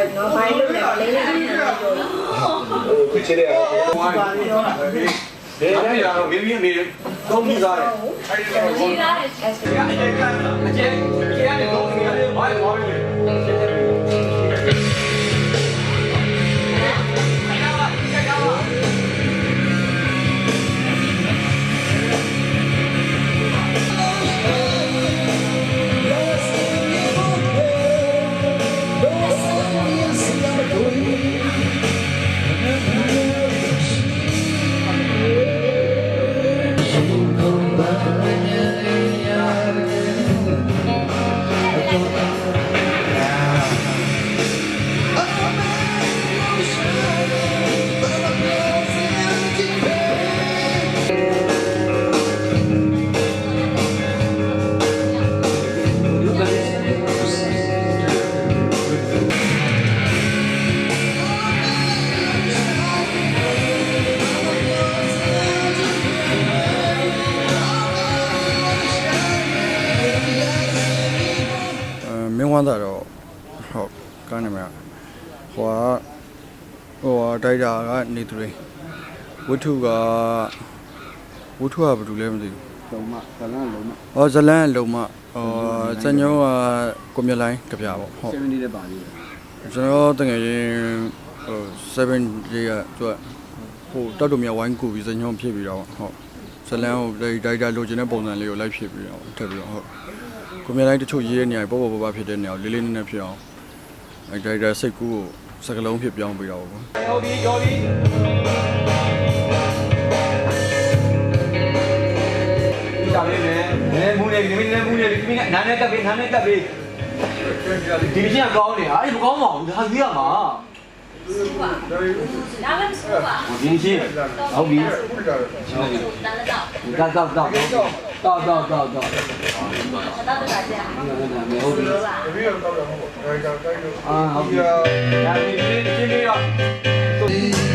လေးရှိတော့နော်ဘာလို့လဲလေးလေးအမှန်လေးပြောလို့ခွချတဲ့အောင်ဘာလဲဒီနေ့ကတော့မင်းမင်းမေသုံးပြီးသားတယ်အဲ့ဒီတော့ကိုအဲ့ဒါအကျဲကအကျဲကျဲရတယ်တော့ဒီကနေ့ဘာလဲဘာလဲ ဟိုကတိုက်တာကနေသူတွေဝတ္ထုကဝတ္ထုကဘာလို့လဲမသိဘူးလုံးမဇလန်းလုံးမ။အော်ဇလန်းလုံးမဟောစညောကကိုမြလိုင်းကြပြပေါ့ဟုတ်70တဲ့ပါလေးပဲကျွန်တော်တကယ်ရင်ဟို7 day ကသူကဟိုတောက်တုံမြဝိုင်းကူပြီးစညောဖြစ်ပြီးတော့ဟုတ်ဇလန်းဟိုဒိုက်တာလိုချင်တဲ့ပုံစံလေးကိုလိုက်ဖြစ်ပြီးတော့ထပ်ပြီးတော့ဟုတ်ကိုမြလိုင်းတချို့ရေးတဲ့နေရာပေါ့ပေါ့ပေါ့ဖြစ်တဲ့နေရာကိုလေးလေးနက်နက်ဖြစ်အောင်အဲဒိုက်တာစိတ်ကူးကို စကလုံးဖြစ်ပြောင်းပြီးတော့ပေါ့ဟုတ်ပြီကြော်ပြီကြာလေးနဲ့အဲမူနေဒီမင်းနဲ့မူနေဒီမင်းကနားနဲ့တက်ပြီနားနဲ့တက်ပြီဒီမင်းကကောင်းနေအဲ့မကောင်းပါဘူးဒါကြီးရမှာဒါလည်းမစိုးပါဒီချင်းဟုတ်ပြီဒါလည်းတော့တောက် တောက်တောက်တောက်တောက်တောက်တောက်ဒါတော့ဒါကြာဟုတ်ပြီလို့ပါအာဟုတ်ပြီဒါဒီချင်းချင်းလေးတော့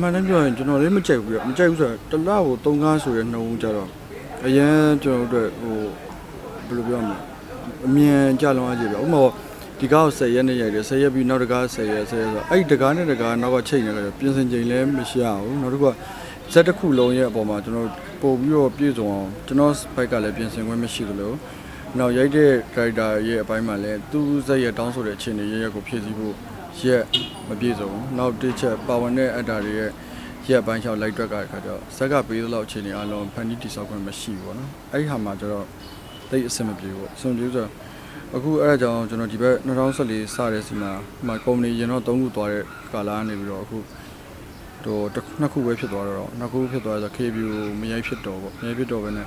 မှန်တမ်းပြောရင်ကျွန်တော်လည်းမကြိုက်ဘူးပြမကြိုက်ဘူးဆိုတော့တစ်လားကို၃ကားဆိုရဲနှုံကြတော့အရန်ကျွန်တော်တို့ဟိုဘယ်လိုပြောမလဲအမြင်ကြလုံးအကြည့်ပြဥပမာဒီကားကို10ရက်နဲ့ရိုက်တယ်10ရက်ပြီးနောက်တစ်ကား10ရက်10ရက်ဆိုတော့အဲ့ဒီတစ်ကားနဲ့တစ်ကားနောက်ကချိန်နေကြတယ်ပြင်ဆင်ချိန်လည်းမရှိရဘူးနောက်တစ်ခုကဇက်တစ်ခုလုံးရဲ့အပေါ်မှာကျွန်တော်ပို့ပြီးတော့ပြည့်စုံအောင်ကျွန်တော်ဘက်ကလည်းပြင်ဆင်ခွင့်မရှိသလိုနောက်ရိုက်တဲ့ character ရဲ့အပိုင်းမှာလည်းသူ့ဇက်ရဲ့တောင်းဆိုတဲ့အခြေအနေရရက်ကိုဖြည့်ဆည်းဖို့ ရက်မပြည့်စုံဘူးနောက်တစ်ချက်ပါဝင်တဲ့အတားတွေရဲ့ရက်ပိုင်းချောက်လိုက်တွက်ကခါကျတော့ဇက်ကပေးသလောက်အခြေအနေအလုံးဖန်တီးတိဆောက်ခွင့်မရှိဘူးပေါ့နော်အဲ့ဒီဟာမှာကျတော့တိတ်အဆင်မပြေဘူးအဆင်မပြေဘူးဆိုတော့အခုအဲ့ဒါကြောင့်ကျွန်တော်ဒီဘက်2014စတဲ့စီမှာဟိုမှာကုမ္ပဏီရင်တော့3ခုသွားတဲ့ကာလာကနေပြီးတော့အခုတော့တစ်ခုနှစ်ခုပဲဖြစ်သွားတော့နှစ်ခုဖြစ်သွားဆို KBU မရိုက်ဖြစ်တော့ပေါ့မရိုက်ဖြစ်တော့ပဲနဲ့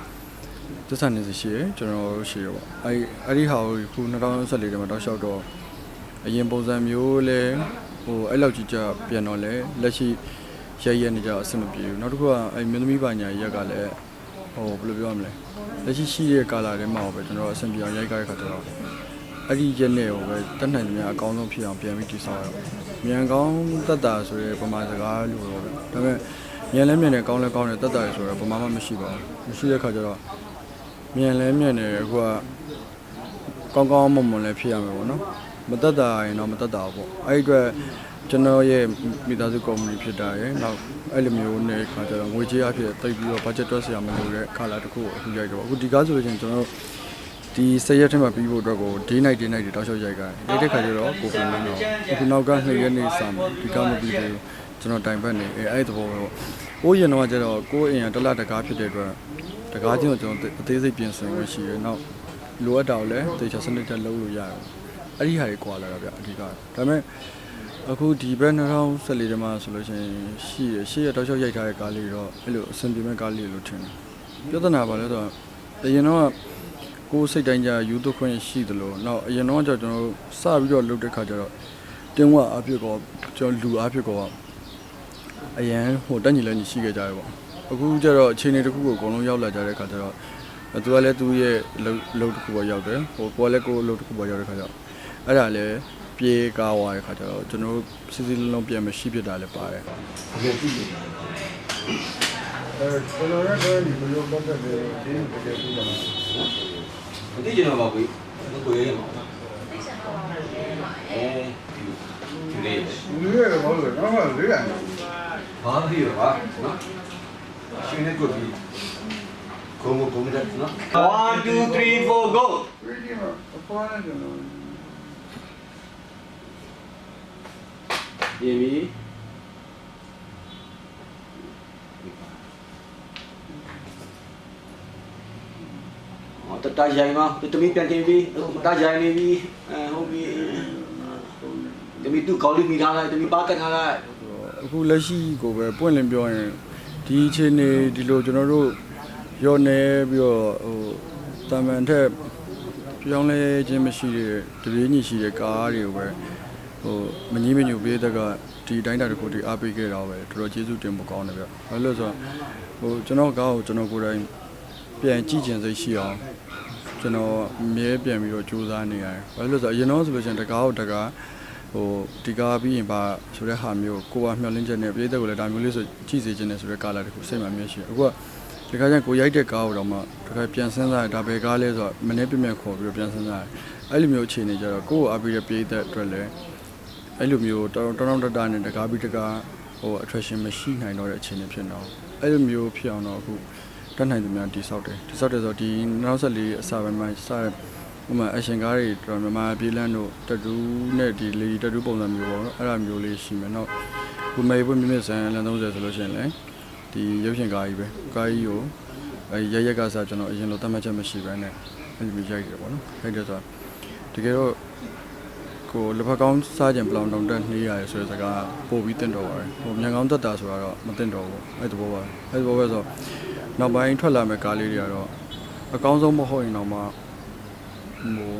သစ္စာနေစီရှိရယ်ကျွန်တော်တို့ရှိရပေါ့အဲ့အဲ့ဒီဟာကိုခု2014ထဲမှာတောက်လျှောက်တော့ အရင်ပုံစံမျိုးလဲဟိုအဲ့လောက်ကြီးကြပြန်တော့လဲလက်ရှိရဲရဲနေကြအဆင်မပြေဘူးနောက်တစ်ခုကအဲ့မင်းသမီးပါညာရက်ကလည်းဟိုဘယ်လိုပြောရမလဲလက်ရှိရှိတဲ့ကာလာထဲမှာပဲကျွန်တော်အဆင်ပြေအောင်ရိုက်ကြတဲ့ခါကျတော့အဲ့ဒီရက်နဲ့ဟိုပဲတက်နိုင်ကြများအကောင်းဆုံးဖြစ်အောင်ပြန်ပြီးတည်ဆောက်ရအောင်မြန်ကောင်းတက်တာဆိုရဲပမာစကားလို့တော့ပဲဒါပေမဲ့မြန်လဲမြန်တယ်ကောင်းလဲကောင်းတယ်တက်တာဆိုရဲပမာမှမရှိပါဘူးမရှိတဲ့ခါကျတော့မြန်လဲမြန်တယ်အခုကကောင်းကောင်းမွန်မွန်လည်းဖြစ်ရမယ်ပေါ့နော် မတက်တာရင်တော့မတက်တာပေါ့အဲ့ဒီအတွက်ကျွန်တော်ရဲ့မိသားစုကုမ္ပဏီဖြစ်တာရယ်နောက်အဲ့လိုမျိုးနဲ့ခါကျတော့ငွေကြေးအဖြစ်တိတ်ပြီးတော့ budget တွက်စရာမလိုတဲ့ခါလာတစ်ခုကိုအခုရိုက်တော့အခုဒီကားဆိုလို့ချင်းကျွန်တော်တို့ဒီစရက်ထဲမှာပြီးဖို့အတွက်ကို day night day night တွေတောက်လျှောက်ရိုက်ကြတယ်ရိုက်တဲ့ခါကျတော့ကိုပြန်နေတော့အခုနောက်က2ရက်နေစာဒီကားမပြီးသေးဘူးကျွန်တော်တိုင်ပတ်နေအဲအဲ့ဒီသဘောပဲပေါ့ဟိုးရင်တော့ကျတော့ကိုယ်အင်ကတလတကားဖြစ်တဲ့အတွက်တကားချင်းကိုကျွန်တော်အသေးစိတ်ပြင်ဆင်ဝင်ရှိရနောက်လိုအပ်တာကိုလည်းတေချာစနစ်တက်လုပ်လို့ရတယ် အဲ့ဒီဟာတွေကွာလာတာဗျအဓိကဒါပေမဲ့အခုဒီဘက်2014ထဲမှာဆိုလို့ရှိရင်ရှိရရှိရတောက်လျှောက်ရိုက်ထားတဲ့ကားလေးတော့အဲ့လိုအဆင်ပြေမဲ့ကားလေးလို့ထင်တယ်ပြဿနာပါလဲဆိုတော့အရင်တော့ကကိုယ်စိတ်တိုင်းကြယူသွခွင့်ရှိသလိုနောက်အရင်တော့ကျွန်တော်တို့စပြီးတော့လုပ်တဲ့ခါကျတော့တင်းဝအဖြစ်ကောကျွန်တော်လူအဖြစ်ကောအရင်ဟိုတက်ညီလဲညီရှိခဲ့ကြရပေါ့အခုကျတော့အခြေအနေတစ်ခုကိုအကုန်လုံးရောက်လာကြတဲ့ခါကျတော့သူကလည်းသူ့ရဲ့လုံတစ်ခုပေါ်ရောက်တယ်ဟိုကိုကလည်းကိုယ်လုံတစ်ခုပေါ်ရောက်တဲ့ခါကျတော့ အဲ့ဒါလည်းပြေးကားသွားတဲ့ခါကျတော့ကျွန်တော်တို့စစ်စစ်လုံးလုံးပြန်မရှိဖြစ်တာလည်းပါတယ်ဘယ်ကြည့်လဲအဲကျွန်တော်ရဲ့ဒီလို contact တွေဒီတကယ်ပြီးတော့မသိကျွန်တော်ပါဘူးမကိုရဲမှာသိချင်တော့ပါဘူး။အဲဒီဒီလေးလူတွေကတော့လို့တော့လေးရတယ်ဘာဖြစ်ရောပါနော်ရှင်နေကိုပြီကုန်းကုန်းတက်နော်1 2 3 4 go ဒီမှာအပေါ်နဲ့ကျွန် တော်ပြေပြီဟောတတရိုင်မှာတမီပြန်တင်ပြီတရိုင်နေပြီအဲဟုတ်ပြီတမီသူကောင်းလေးမိထားလိုက်တမီပါကတ်ထားလိုက်အခုလက်ရှိကိုပဲပွင့်လင်းပြောရင်ဒီအချိန်နေဒီလိုကျွန်တော်တို့ရောနေပြီးတော့ဟိုတာမန်ထက်ပြောင်းလဲခြင်းမရှိတဲ့တပြေးညီရှိတဲ့ကားတွေကိုပဲ ဟိုမငြင်းမညူပေးတဲ့ကဒီတိုင်းတာတစ်ခုတည်းအားပေးခဲ့တော့ပဲတော်တော်ကျေးဇူးတင်ဖို့ကောင်းတယ်ဗျ။ဘာလို့လဲဆိုတော့ဟိုကျွန်တော်ကားကိုကျွန်တော်ကိုယ်တိုင်ပြန်ကြည့်ကျင်စိတ်ရှိအောင်ကျွန်တော်အမြဲပြန်ပြီးတော့ကြိုးစားနေရတယ်။ဘာလို့လဲဆိုတော့အရင်တော့ဆိုလို့ရှိရင်တကားကိုတကားဟိုဒီကားပြီးရင်ပါဆိုတဲ့ဟာမျိုးကိုကမျှော်လင့်ချက်နဲ့ပြည်သက်ကိုလည်းဒါမျိုးလေးဆိုကြည့်စေခြင်းနဲ့ဆိုတဲ့ကားလာတခုစိတ်မှမျက်ရှိတယ်အခုကဒီကားကျရင်ကိုရိုက်တဲ့ကားကိုတော့မှတခါပြန်စဉ်းစားရဒါပဲကားလဲဆိုတော့မနေ့ပြည့်မြတ်ခေါ်ပြီးတော့ပြန်စဉ်းစားရအဲ့လိုမျိုးအခြေအနေကြတော့ကိုယ့်ကိုအားပေးတဲ့ပြည်သက်အတွက်လည်း အဲ့လိုမျိုးတောင်းတောင်းတတနဲ့တကားပြီးတကားဟို attraction မရှိနိုင်တော့တဲ့အခြေအနေဖြစ်တော့အဲ့လိုမျိုးဖြစ်အောင်တော့အခုတတ်နိုင်သူများတိဆောက်တယ်တိဆောက်တယ်ဆိုတော့ဒီနောက်ဆက်လေးအစာပိုင်းမှာစတဲ့ဥပမာအရှင်ကားတွေတော်တော်များများပြေးလန်းတို့တတူးနဲ့ဒီလေတတူးပုံစံမျိုးပေါ့နော်အဲ့ဒါမျိုးလေးရှိမယ်နောက်ဘုမေပွင့်မြင့်မြင့်ဆန်လန်30ဆိုလို့ရှိရင်လည်းဒီရုပ်ရှင်ကားကြီးပဲကားကြီးကိုအဲရရက်ကစားကျွန်တော်အရင်လိုတတ်မှတ်ချက်မရှိဘဲနဲ့အဲ့ဒီမျိုးရိုက်တယ်ပေါ့နော်ရိုက်တယ်ဆိုတော့တကယ်တော့ ကိုလက်ဖက်ကောင်းစားကြင်ပလောင်တောင်တက်နှေးရတယ်ဆိုတဲ့စကားပို့ပြီးတင့်တော်ပါတယ်ဟိုမြန်ကောင်းတက်တာဆိုတာတော့မတင့်တော်ဘူးအဲ့ဒီဘောပါအဲ့ဒီဘောပဲဆိုတော့နောက်ပိုင်းထွက်လာမဲ့ကားလေးတွေကတော့အကောင်းဆုံးမဟုတ်ရင်တော့မှဟို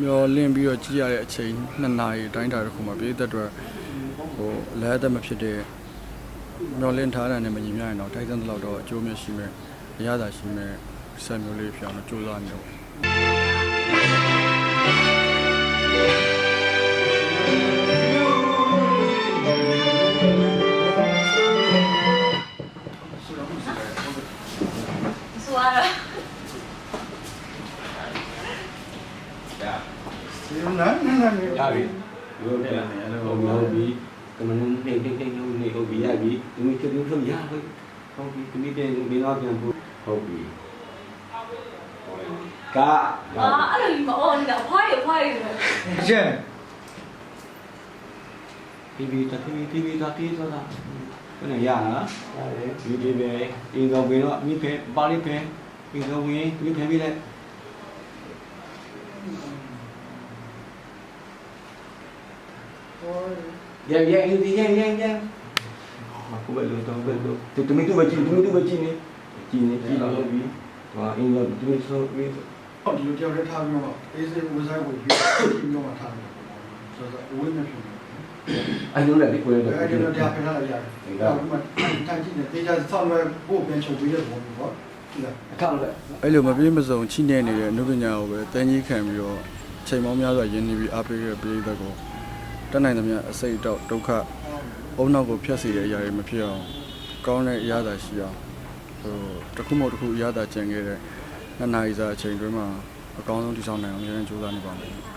မျောလင့်ပြီးတော့ကြည့်ရတဲ့အချိန်2နာရီအတိုင်းတာတစ်ခုမှာပြည်သက်အတွက်ဟိုလဲအသက်မဖြစ်တဲ့မျောလင့်ထားတာနဲ့မညီမျှရင်တော့ထိုက်တန်တဲ့လောက်တော့အကျိုးမရှိမဲ့အရသာရှိမဲ့ဆက်မျိုးလေးဖြစ်အောင်လို့ကြိုးစားနေတော့ ပြီရပြီဒီမိချူလို့ရပြီဟုတ်ပြီဒီမိပြန်ဒီတော့ပြန်ဖို့ဟုတ်ပြီကအာအဲ့လိုကြီးမအော်နေတာဖွားရဖွားရလို့ကျန်ဒီဒီတတိဒီဒီတတိဆိုတာဘယ်နဲ့ရလားဒီဒီပဲအင်းတော့ဘယ်တော့မိဖဲပါလိဖဲအင်းတော့ဝင်မိဖဲပြီးလိုက်ရရရရရရရ အခုပဲလို့တော့ပဲလို့ဒီတမီတူပဲကြည့်တမီတူပဲကြည့်နေကြည့်နေကြည့်လို့ပြီးဟာအင်းတော့ဒီလိုဆိုပြီးဟောဒီလိုကြောက်ရထားပြီးတော့အေးစေးဝစားကိုပြီးပြီးတော့ထားတယ်ဆိုတော့အဝေးမဖြစ်ဘူးအရင်ကလည်းကိုယ်လည်းအဲ့ဒီတော့ကြားဖထားလိုက်ရတယ်ဒါမှမဟုတ်တန်ကြည့်နေတေးကြဆောင်းရွယ်ပို့ပြန်ချုပ်ပေးတဲ့ပုံမျိုးပေါ့ဒီလားအခါလည်းအဲ့လိုမပြေမစုံချိနေနေတဲ့အနုပညာကိုပဲတန်းကြီးခံပြီးတော့ချိန်ပေါင်းများစွာရင်းနှီးပြီးအားပေးခဲ့တဲ့ပြည်သက်ကို တက်နိုင်သမျှအစိတ်အတော့ဒုက္ခအုံနောက်ကိုဖျက်စီတဲ့အရာတွေမဖြစ်အောင်ကောင်းတဲ့အရာသာရှိအောင်ဟိုတစ်ခုမဟုတ်တစ်ခုအရာသာကျန်ခဲ့တဲ့နှစ်နာရီစာအချိန်တွင်းမှာအကောင်းဆုံးတည်ဆောက်နိုင်အောင်ရန်ကြိုးစားနေပါမယ်